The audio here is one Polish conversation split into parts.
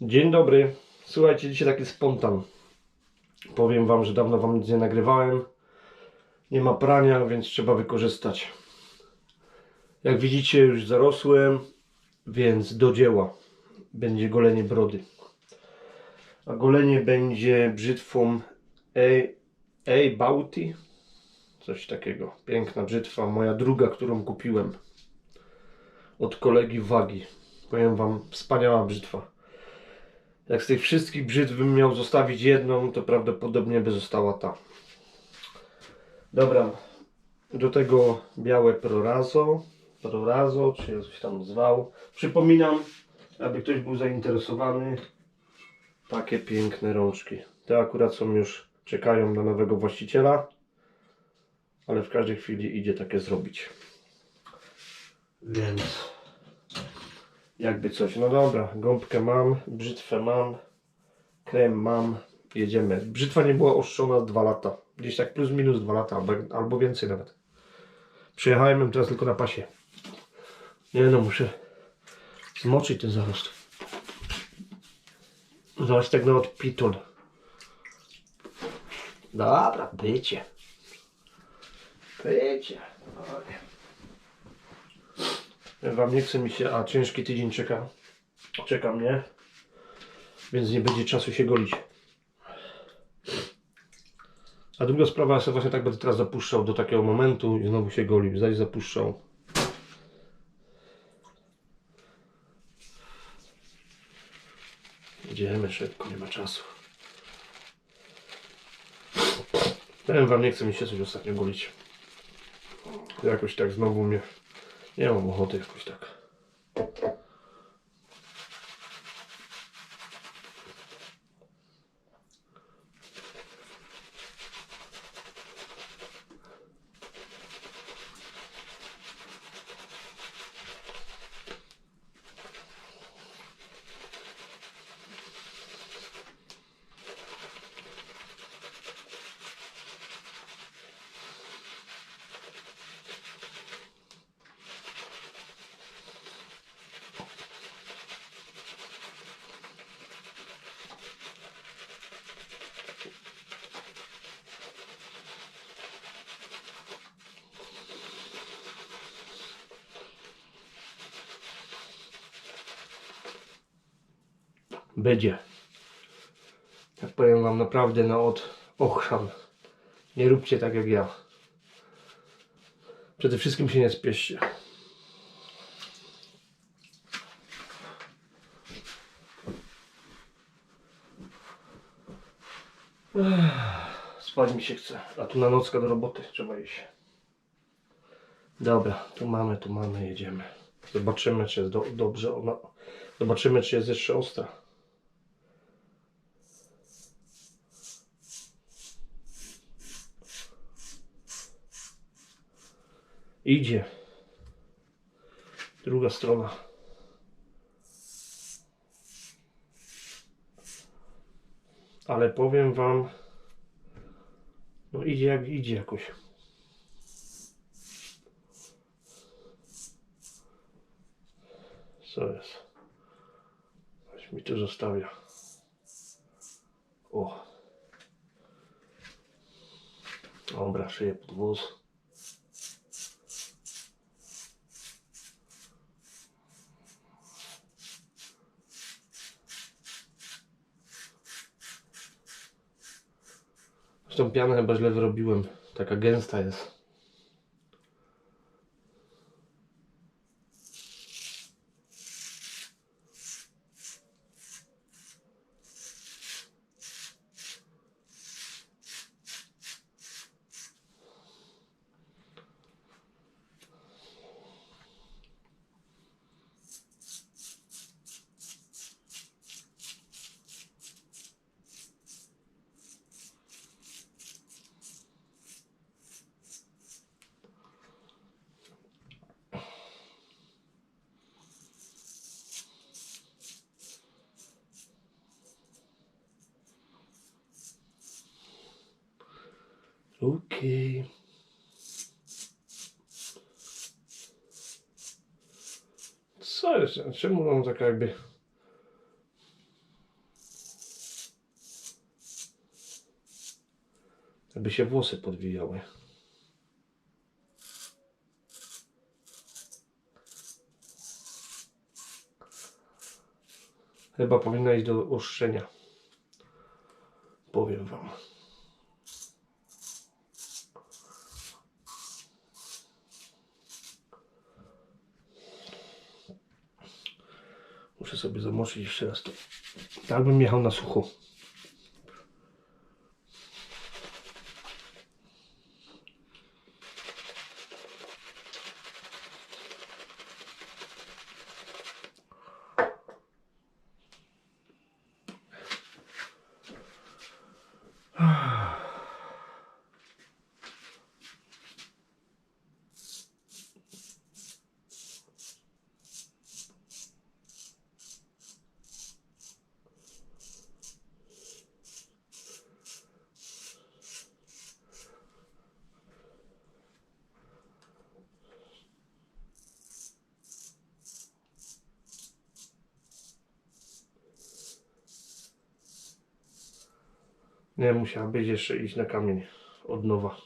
Dzień dobry. Słuchajcie, dzisiaj taki spontan. Powiem wam, że dawno wam nic nie nagrywałem. Nie ma prania, więc trzeba wykorzystać. Jak widzicie, już zarosłem, więc do dzieła. Będzie golenie brody. A golenie będzie brzytwą A Bauti. Coś takiego. Piękna brzytwa. Moja druga, którą kupiłem. Od kolegi Wagi. Powiem wam, wspaniała brzytwa. Jak z tych wszystkich brzytw bym miał zostawić jedną, to prawdopodobnie by została ta. Dobra, do tego białe prorazo, prorazo, czy jak coś tam zwał. Przypominam, aby ktoś był zainteresowany, takie piękne rączki. Te akurat są już, czekają na nowego właściciela, ale w każdej chwili idzie takie zrobić. Więc jakby coś. No dobra, gąbkę mam, brzytwę mam, krem mam, jedziemy. Brzytwa nie była oszczona 2 lata. Gdzieś tak plus minus 2 lata, albo, albo więcej nawet. Przyjechałem teraz tylko na pasie. Nie no, muszę zmoczyć ten zarost. Zaraz tak na odpitul. Dobra, bycie. Bycie. Wam nie chce mi się, a ciężki tydzień czeka. Czeka mnie. Więc nie będzie czasu się golić. A druga sprawa, ja sobie właśnie tak będę teraz zapuszczał do takiego momentu i znowu się golił. Zaś zapuszczał. Idziemy szybko, nie ma czasu. Powiem wam, nie chce mi się coś ostatnio golić. Jakoś tak znowu mnie nie mam ochoty jakoś tak. Będzie. Jak powiem wam naprawdę na od ochrzan. Nie róbcie tak jak ja. Przede wszystkim się nie spieszcie. Spać mi się chce, a tu na nocka do roboty trzeba iść. Dobra, tu mamy, tu mamy, jedziemy. Zobaczymy, czy jest do, dobrze ona. Zobaczymy, czy jest jeszcze ostra. Idzie. Druga strona. Ale powiem wam, no idzie jak idzie jakoś. Co jest? Coś mi tu zostawia. O. Dobra, szyję pod wóz. Pianę chyba źle wyrobiłem. Taka gęsta jest. Okej. Okay. Co jest? Czemu on tak jakby... Jakby się włosy podwijały. Chyba powinna iść do uszczenia. Powiem wam. Zamoczyć jeszcze raz to. Tak bym jechał na sucho. Nie, musiała być jeszcze iść na kamień od nowa.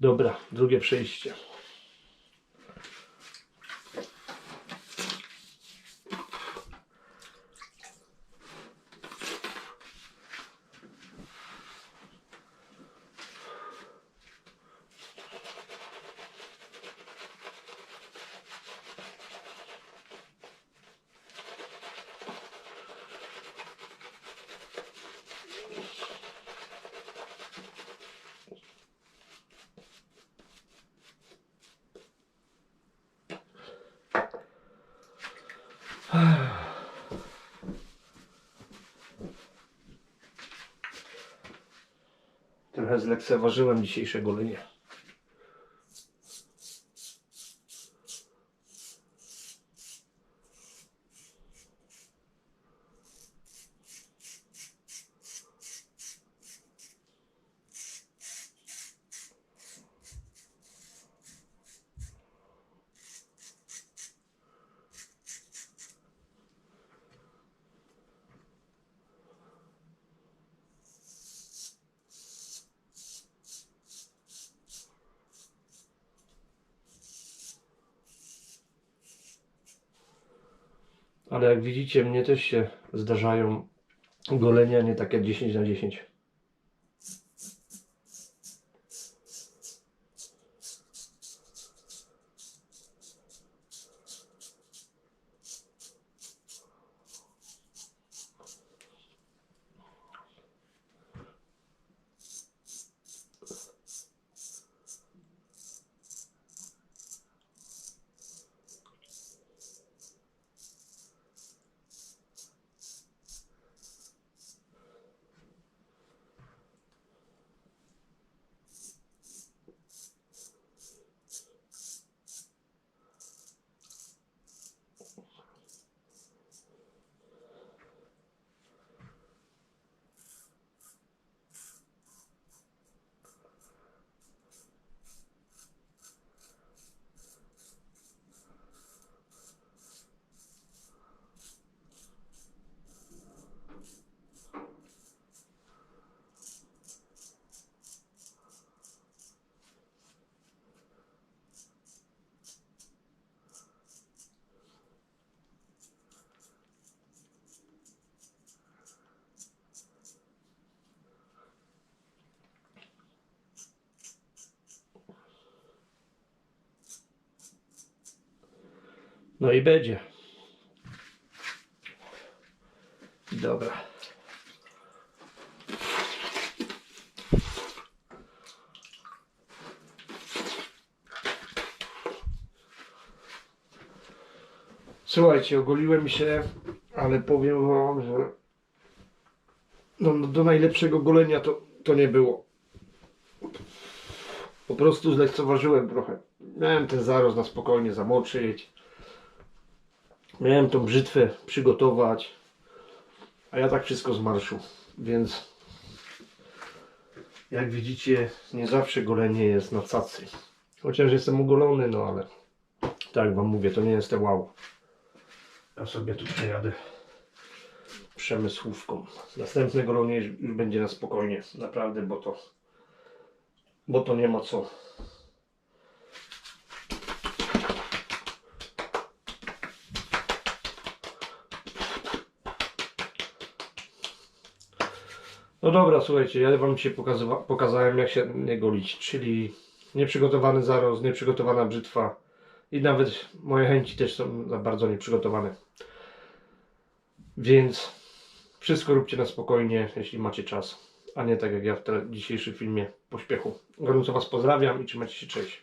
Dobra, drugie przejście. Trochę zlekceważyłem dzisiejsze golenie. Ale jak widzicie, mnie też się zdarzają golenia nie takie 10 na 10. No i będzie. Dobra. Słuchajcie, ogoliłem się, ale powiem wam, że no, do najlepszego golenia to, to nie było. Po prostu zlekceważyłem trochę. Miałem ten zarost na spokojnie zamoczyć. Miałem tą brzytwę przygotować. A ja tak wszystko z marszu, więc jak widzicie, nie zawsze golenie jest na cacy. Chociaż jestem ugolony, no ale tak wam mówię, to nie jest te wow. Ja sobie tu przejadę przemysłówką. Następne golonie już już będzie na spokojnie, naprawdę, bo to bo to nie ma co. dobra, słuchajcie, ja wam pokazywa- pokazałem jak się nie golić, czyli nieprzygotowany zarost, nieprzygotowana brzytwa i nawet moje chęci też są za bardzo nieprzygotowane. Więc wszystko róbcie na spokojnie, jeśli macie czas, a nie tak jak ja w dzisiejszym filmie pośpiechu. Gorąco Was pozdrawiam i trzymajcie się, cześć.